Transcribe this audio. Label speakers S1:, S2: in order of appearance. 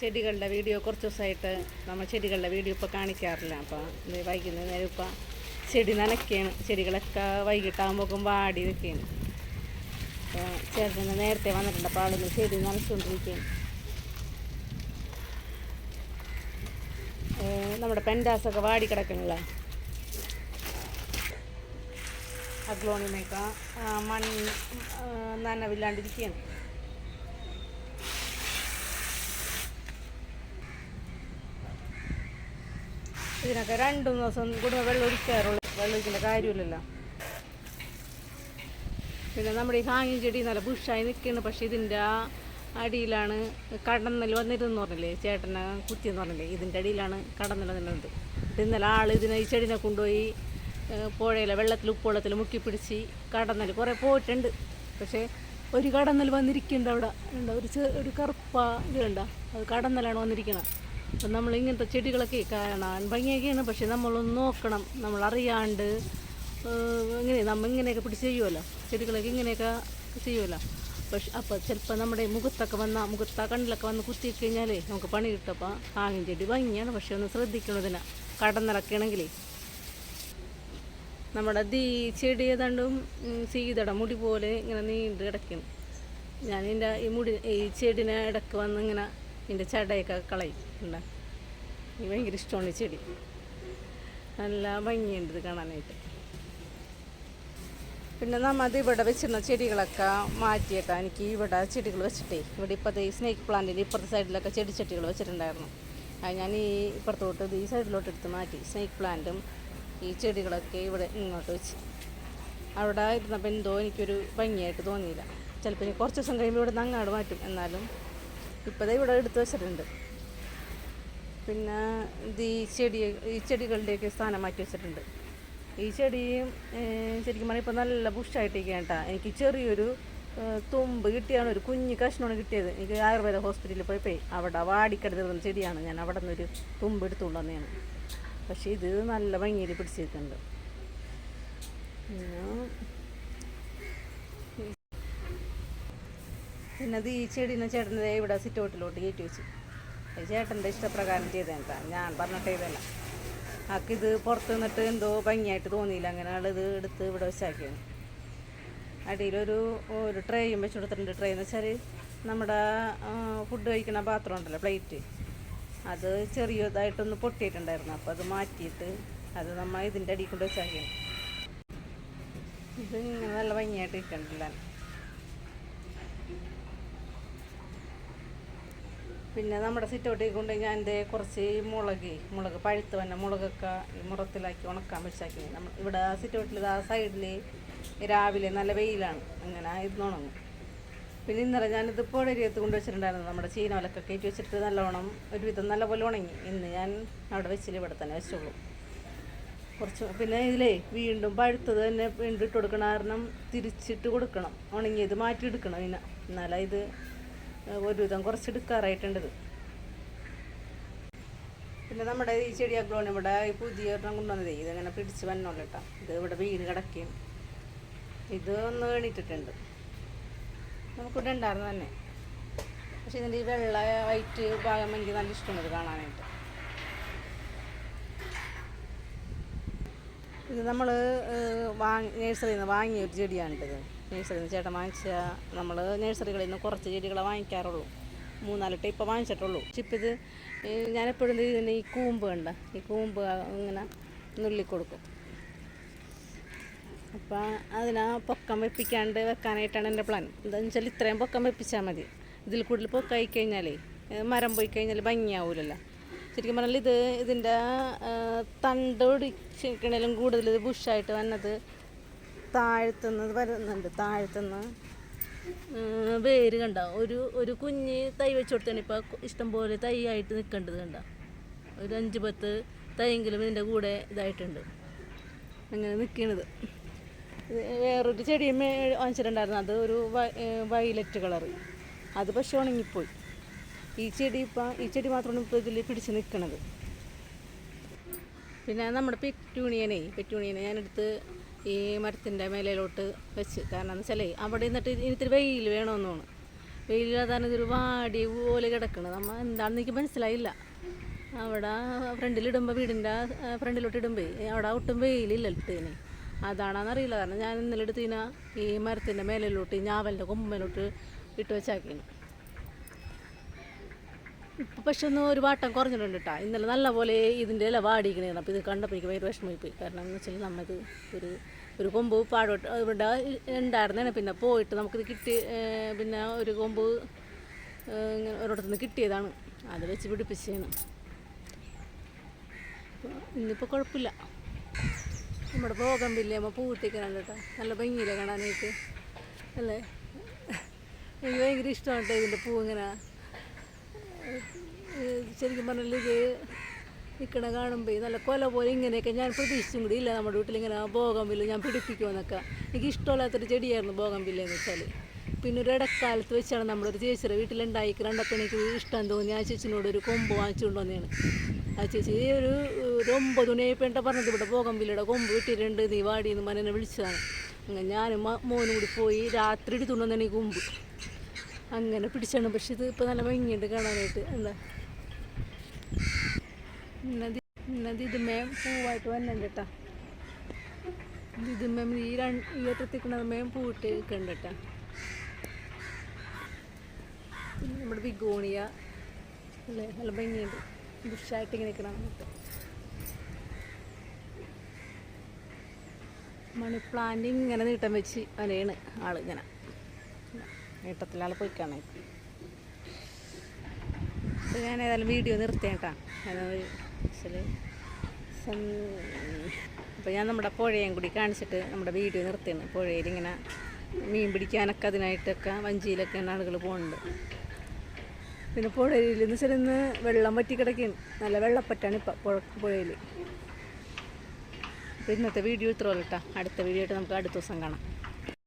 S1: ചെടികളുടെ വീഡിയോ കുറച്ച് ദിവസമായിട്ട് നമ്മൾ ചെടികളുടെ വീഡിയോ ഇപ്പോൾ കാണിക്കാറില്ല. അപ്പോൾ വൈകുന്നേരം വൈകുന്നേരം ഇപ്പം ചെടി നനയ്ക്കുകയാണ് ചെടികളൊക്കെ വൈകിട്ടാകുമ്പോഴേക്കും വാടി നിൽക്കുകയാണ്. അപ്പോൾ ചേട്ടന് നേരത്തെ വന്നിട്ടുണ്ട്. അപ്പോൾ ആളുകൾ ചെടി നനച്ചുകൊണ്ടിരിക്കുകയാണ്. നമ്മുടെ പെൻഡാസൊക്കെ വാടി കിടക്കണില്ല അഗ്ലോണിമേക്ക മണ്ണ് നനവില്ലാണ്ടിരിക്കുകയാണ്. ഇതിനൊക്കെ രണ്ടു ദിവസം കൂടുമ്പോൾ വെള്ളം ഒഴിക്കാറുള്ളൂ. വെള്ളം ഒഴിക്കേണ്ട കാര്യമില്ലല്ലോ. പിന്നെ നമ്മുടെ ഈ ഹാങ്ങിങ് ചെടി നല്ല ബുഷായി നിൽക്കുന്നു പക്ഷേ ഇതിന്റെ ആ അടിയിലാണ് കടന്നൽ വന്നിരുന്നു പറഞ്ഞില്ലേ? ചേട്ടനെ കുത്തിയെന്ന് പറഞ്ഞില്ലേ? ഇതിന്റെ അടിയിലാണ് കടന്നൽ വന്നിരുന്നത്. ഇന്നലെ ആൾ ഇതിനെ ഈ ചെടിനെ കൊണ്ടുപോയി പുഴയിലെ വെള്ളത്തിൽ ഉപ്പുവെള്ളത്തിൽ മുക്കി പിടിച്ച് കടന്നൽ കുറേ പോയിട്ടുണ്ട്. പക്ഷേ ഒരു കടന്നൽ വന്നിരിക്കുന്നുണ്ട് അവിടെ. ഉണ്ട് ഒരു ഒരു കറുപ്പ ഇതുണ്ട അത് കടന്നലാണ് വന്നിരിക്കുന്നത്. അപ്പം നമ്മൾ ഇങ്ങനത്തെ ചെടികളൊക്കെ കാണാൻ ഭംഗിയൊക്കെയാണ്. പക്ഷെ നമ്മളൊന്ന് നോക്കണം. നമ്മൾ അറിയാണ്ട് ഇങ്ങനെ നമ്മൾ ഇങ്ങനെയൊക്കെ പിടിച്ച് ചെയ്യുമല്ലോ ചെടികളൊക്കെ ഇങ്ങനെയൊക്കെ ചെയ്യുമല്ലോ പക്ഷെ അപ്പോൾ ചിലപ്പോൾ നമ്മുടെ മുഖത്തൊക്കെ വന്ന മുഖത്ത കണ്ണിലൊക്കെ വന്ന് കുത്തി കഴിഞ്ഞാലേ നമുക്ക് പണി കിട്ടപ്പോൾ ആങ്ങിൻ ചെടി ഭംഗിയാണ്. പക്ഷെ ഒന്ന് ശ്രദ്ധിക്കണതിന്. കടന്നിറക്കണമെങ്കിലേ നമ്മുടെ ദീ ചെടി ഏതാണ്ടും സീതട മുടി പോലെ ഇങ്ങനെ നീണ്ട് കിടക്കണം ഞാൻ എന്റെ ഈ മുടി ഈ ചെടിനെ ഇടയ്ക്ക് വന്ന് ഇങ്ങനെ ഇതിന്റെ ചടയൊക്കെ കളയും. ഉണ്ടാ എനിക്ക് ഭയങ്കര ഇഷ്ടമാണ് ചെടി. നല്ല ഭംഗിയുണ്ട് ഇത് കാണാനായിട്ട്. പിന്നെ നമ്മൾ അത് ഇവിടെ വെച്ചിരുന്ന ചെടികളൊക്കെ മാറ്റിയിട്ടാ എനിക്ക് ഇവിടെ ചെടികൾ വെച്ചിട്ടേ. ഇവിടെ ഇപ്പോഴത്തെ ഈ സ്നേക്ക് പ്ലാന്റിന്റെ ഇപ്പുറത്തെ സൈഡിലൊക്കെ ചെടി ചെടികൾ വെച്ചിട്ടുണ്ടായിരുന്നു. അത് ഞാൻ ഈ ഇപ്പുറത്തോട്ട് ഈ സൈഡിലോട്ട് എടുത്ത് മാറ്റി. സ്നേക്ക് പ്ലാന്റും ഈ ചെടികളൊക്കെ ഇവിടെ ഇങ്ങോട്ട് വെച്ച്. അവിടെ ഇരുന്നപ്പോൾ എന്തോ എനിക്കൊരു ഭംഗിയായിട്ട് തോന്നിയില്ല. ചിലപ്പോൾ ഇനി കുറച്ച് ദിവസം കഴിയുമ്പോൾ ഇവിടെ നിന്ന് അങ്ങാട് മാറ്റും. എന്നാലും ഇപ്പോഴേ ഇവിടെ എടുത്ത് വെച്ചിട്ടുണ്ട്. പിന്നെ ഇത് ഈ ചെടി ഈ ചെടികളുടെയൊക്കെ സ്ഥാനം മാറ്റി വെച്ചിട്ടുണ്ട്. ഈ ചെടിയും ശരിക്കും പറഞ്ഞാൽ ഇപ്പോൾ നല്ല ബുഷായിട്ടിരിക്കുകയാണ് കേട്ടോ. എനിക്ക് ചെറിയൊരു തുമ്പ് കിട്ടിയാണ് ഒരു കുഞ്ഞു കഷ്ണമാണ് കിട്ടിയത്. എനിക്ക് ആയുർവേദ ഹോസ്പിറ്റലിൽ പോയപ്പോയി അവിടെ വാടിക്കെടുത്തിരുന്ന ചെടിയാണ് ഞാൻ അവിടെ നിന്നൊരു തുമ്പ് എടുത്തുകൊണ്ട് വന്നതാണ്. പക്ഷേ ഇത് നല്ല ഭംഗിയിൽ പിടിച്ചിരിക്കുന്നുണ്ട്. പിന്നെ ഈ ചെടീനെ ചേട്ടന്റെ ഇവിടെ സിറ്റൗട്ടിലോട്ട് കയറ്റി വെച്ചു. ചേട്ടന്റെ ഇഷ്ടപ്രകാരം ചെയ്തേട്ടാ ഞാൻ പറഞ്ഞിട്ട് ചെയ്തല്ല ആക്കിത് പുറത്ത് നിന്നിട്ട് എന്തോ ഭംഗിയായിട്ട് തോന്നിയില്ല. അങ്ങനെ ആളിത് എടുത്ത് ഇവിടെ വെച്ചാക്കിയാണ് അടിയിലൊരു ഒരു ട്രേയും വെച്ച് കൊടുത്തിട്ടുണ്ട്. ട്രേ എന്ന് വെച്ചാൽ നമ്മുടെ ഫുഡ് കഴിക്കുന്ന പാത്രം ഉണ്ടല്ലോ പ്ലേറ്റ് അത് ചെറിയതായിട്ടൊന്ന് പൊട്ടിയിട്ടുണ്ടായിരുന്നു. അപ്പോൾ അത് മാറ്റിയിട്ട് അത് നമ്മൾ ഇതിന്റെ അടിയിൽ കൊണ്ട് വെച്ചാക്കിയാണ് ഇത് ഇങ്ങനെ നല്ല ഭംഗിയായിട്ട് ഇരിക്കണ്ടല്ലോ പിന്നെ നമ്മുടെ സിറ്റൗട്ടിൽ കൊണ്ട് ഞാൻ എന്റെ കുറച്ച് മുളക് മുളക് പഴുത്ത് വന്ന മുളകൊക്കെ മുറത്തിലാക്കി ഉണക്കാൻ വെച്ചാക്കി നമ്മൾ ഇവിടെ സിറ്റൗട്ടിൽ ആ സൈഡിൽ രാവിലെ നല്ല വെയിലാണ്. അങ്ങനെ ഇരുന്നുണങ്ങും പിന്നെ ഇന്നലെ ഞാനിത് പുഴരിയത്ത് കൊണ്ട് വെച്ചിട്ടുണ്ടായിരുന്നു. നമ്മുടെ ചീനവലൊക്കെ കയറ്റി വെച്ചിട്ട് നല്ലോണം ഒരുവിധം നല്ല പോലെ ഉണങ്ങി. ഇന്ന് ഞാൻ അവിടെ വെച്ചില്ല ഇവിടെ തന്നെ വെച്ചുള്ളൂ കുറച്ച് പിന്നെ ഇതിലേ വീണ്ടും പഴുത്തത് തന്നെ വീണ്ടും ഇട്ട് കൊടുക്കണം. കാരണം തിരിച്ചിട്ട് കൊടുക്കണം. ഉണങ്ങിയത് മാറ്റി എടുക്കണം പിന്നെ എന്നാലേ ഇത് ഒരുവിധം കുറച്ച് എടുക്കാറായിട്ടുണ്ട് പിന്നെ നമ്മുടെ ഈ ചെടി ഇവിടെ ഈ പുതിയ ഒരെണ്ണം കൊണ്ടുവന്നതേ ഇതങ്ങനെ പിടിച്ച് വന്നോളൂ കേട്ടോ. ഇത് ഇവിടെ വീണ് കിടക്കുകയും ഇത് ഒന്ന് എണീറ്റിട്ടുണ്ട് നമുക്കിവിടെ ഉണ്ടായിരുന്നു തന്നെ. പക്ഷെ ഇതിന്റെ ഈ വെള്ള വൈറ്റ് ഭാഗം എനിക്ക് നല്ല ഇഷ്ടമുണ്ട് ഇത് കാണാനായിട്ട്. ഇത് നമ്മൾ വാങ്ങി നേഴ്സറിയിൽ നിന്ന് വാങ്ങിയ ഒരു ചെടിയാണിത്. നഴ്സറിയിൽ നിന്ന് ചേട്ടൻ വാങ്ങിച്ച നമ്മൾ നഴ്സറികളിൽ നിന്ന് കുറച്ച് ചെടികളെ വാങ്ങിക്കാറുള്ളൂ. മൂന്നാൽ ടൈപ്പ് വാങ്ങിച്ചിട്ടുള്ളൂ. ഏഹ്, ഞാനെപ്പോഴും ഇതിന് ഈ കൂമ്പ് കണ്ട ഈ കൂമ്പ് ഇങ്ങനെ നുള്ളിക്കൊടുക്കും അപ്പം അതിനാ പൊക്കം വെപ്പിക്കാണ്ട് വെക്കാനായിട്ടാണ് എന്റെ പ്ലാൻ എന്താണെന്ന് വെച്ചാൽ ഇത്രയും പൊക്കം വെപ്പിച്ചാൽ മതി. ഇതിൽ കൂടുതൽ പൊക്കമായി കഴിഞ്ഞാലേ മരം പോയി കഴിഞ്ഞാൽ ഭംഗിയാവൂലല്ലോ. ശരിക്കും പറഞ്ഞാൽ ഇത് ഇതിന്റെ തണ്ട് ഒടിച്ചിരിക്കണേലും കൂടുതൽ ഇത് ബുഷായിട്ട് വന്നത് താഴ്ത്തുനിന്ന് വരുന്നുണ്ട് താഴ്ത്തുന്ന. വേര് കണ്ട? ഒരു ഒരു കുഞ്ഞ് തൈ വെച്ച് കൊടുത്താണ് ഇപ്പോൾ ഇഷ്ടംപോലെ തൈ ആയിട്ട് നിൽക്കേണ്ടത് കണ്ട? ഒരു അഞ്ച് പത്ത് തൈയെങ്കിലും ഇതിന്റെ കൂടെ ഇതായിട്ടുണ്ട്. അങ്ങനെ നിൽക്കണത് വേറൊരു ചെടിയും വാങ്ങിച്ചിട്ടുണ്ടായിരുന്നു. അത് ഒരു വയലറ്റ് കളർ അത് പക്ഷെ ഉണങ്ങിപ്പോയി. ഈ ചെടി ഇപ്പം ഈ ചെടി മാത്രമാണ് ഇപ്പോൾ ഇതിൽ പിടിച്ച് നിൽക്കണത് പിന്നെ നമ്മുടെ പെറ്റൂണിയനെ പെറ്റൂണിയനെ ഞാനെടുത്ത് ഈ മരത്തിന്റെ മേലയിലോട്ട് വെച്ച്. കാരണം എന്ന് വെച്ചാലേ അവിടെ നിന്നിട്ട് ഇത്തിരി വെയിൽ വേണമെന്ന് തോന്നുന്നു. വെയിലില്ലാതാണ് ഇതൊരു വാടി പോലെ കിടക്കണം. നമ്മൾ എന്താണെന്ന് എനിക്ക് മനസ്സിലായില്ല. അവിടെ ഫ്രണ്ടിലിടുമ്പോൾ വീടിന്റെ ഫ്രണ്ടിലോട്ട് ഇടുമ്പോൾ അവിടെ ഒട്ടും വെയിലില്ല ഇട്ടേനെ അതാണെന്നറിയില്ല കാരണം ഞാൻ ഇന്നലെ എടുത്തതിന ഈ മരത്തിന്റെ മേലിലോട്ട് ഞാവലിന്റെ കൊമ്പിലോട്ട് ഇട്ട് വെച്ചാക്കിന്. ഇപ്പം പക്ഷെ ഒന്ന് ഒരു വാട്ടം കുറഞ്ഞിട്ടുണ്ട് കേട്ടോ. ഇന്നലെ നല്ലപോലെ ഇതിന്റെ ഇല വാടിക്കണേന്ന് അപ്പോൾ ഇത് കണ്ടപ്പോൾ എനിക്ക് ഭയങ്കര വിഷമമായി പോയി കാരണം എന്ന് വെച്ചാൽ നമുക്ക് ഒരു ഒരു കൊമ്പ് പാടോട്ട് ഇവിടെ ഉണ്ടായിരുന്നേ പിന്നെ പോയിട്ട് നമുക്കിത് കിട്ടി പിന്നെ ഒരു കൊമ്പ് ഏർ ഇങ്ങനെ ഒരിടത്തു നിന്ന് കിട്ടിയതാണ്. അത് വെച്ച് പിടിപ്പിച്ചതാണ് ഇന്നിപ്പോൾ കുഴപ്പമില്ല. നമ്മുടെ ഭോഗം പില്ലേ അമ്മ പൂട്ടിക്കണം കേട്ടോ. നല്ല ഭംഗിയില്ല കാണാനായിട്ട്? അല്ലേ? എനിക്ക് ഭയങ്കര ഇഷ്ടമാണ് കേട്ടോ ഇതിന്റെ പൂ ഇങ്ങനെ ശരിക്കും പറഞ്ഞാൽ ഇത് നിൽക്കണ കാണുമ്പോൾ നല്ല കൊല പോലെ ഇങ്ങനെയൊക്കെ ഞാൻ പ്രതീക്ഷിച്ചും കൂടി ഇല്ല. നമ്മുടെ വീട്ടിൽ ഇങ്ങനെ ബോഗംവില്ല ഞാൻ പിടിപ്പിക്കുമെന്നൊക്കെ എനിക്ക് ഇഷ്ടമില്ലാത്തൊരു ചെടിയായിരുന്നു ബോഗംവില്ല എന്ന് വെച്ചാൽ പിന്നെ ഒരു ഇടക്കാലത്ത് വെച്ചാണ് നമ്മളൊരു ചേച്ചിയുടെ വീട്ടിലുണ്ടായി കണ്ടപ്പോൾ എനിക്ക് ഇഷ്ടം തോന്നി. ആ ചേച്ചിനോട് ഒരു കൊമ്പ് വാങ്ങിച്ചുകൊണ്ട് വന്നതാണ് ആ ചേച്ചി ഒരു ഒരു ഒമ്പത് മണിയായപ്പോഴാ പറഞ്ഞത്? ഇവിടെ ബോഗംവില്ലയുടെ കൊമ്പ് വിട്ടിട്ടുണ്ട് നീ വാടിയെന്ന് മനനെ വിളിച്ചതാണ്. അങ്ങനെ ഞാനും മോനും കൂടി പോയി രാത്രി എടുത്തുകൊണ്ട് വന്നതാണ് ഈ കൊമ്പ്. അങ്ങനെ പിടിച്ചാണ്. പക്ഷെ ഇത് ഇപ്പോൾ നല്ല ഭംഗിയുണ്ട് കാണാനായിട്ട്. എന്താ? ഇന്നത് ഇന്നത് ഇതുമേ പൂവായിട്ട് വന്നുണ്ട് കേട്ടോ. ഇതുമേ ഈ രണ്ട് ഈ ഒറ്റത്തിക്കണതുമേ പൂവിട്ട് നിൽക്കുന്നുണ്ട് കേട്ടോ. പിന്നെ നമ്മുടെ ബിഗോണിയ അല്ലേ? നല്ല ഭംഗിയുണ്ട്. ബുഷായിട്ട് ഇങ്ങനെ നിൽക്കണം നമുക്ക് മണി പ്ലാന്റ് ഇങ്ങനെ നീട്ടം വെച്ച് അനയാണ് ആളിങ്ങനെ. നീട്ടത്തിലാൾ പോയി കാണാൻ അപ്പോൾ ഞാൻ ഏതായാലും വീഡിയോ നിർത്തിയേട്ടാ അപ്പോൾ ഞാൻ നമ്മുടെ പുഴയും കൂടി കാണിച്ചിട്ട് നമ്മുടെ വീഡിയോ നിർത്തിയാണ്. പുഴയിൽ ഇങ്ങനെ മീൻ പിടിക്കാനൊക്കെ അതിനായിട്ടൊക്കെ വഞ്ചിയിലൊക്കെ ആളുകൾ പോകുന്നുണ്ട് പിന്നെ പുഴയിൽ എന്ന് വെച്ചാൽ ഇന്ന് വെള്ളം വറ്റി നല്ല വെള്ളപ്പറ്റാണ് ഇപ്പം പുഴ പുഴയിൽ ഇന്നത്തെ വീഡിയോ ഇത്ര അടുത്ത വീഡിയോ ആയിട്ട് നമുക്ക് അടുത്ത ദിവസം കാണാം.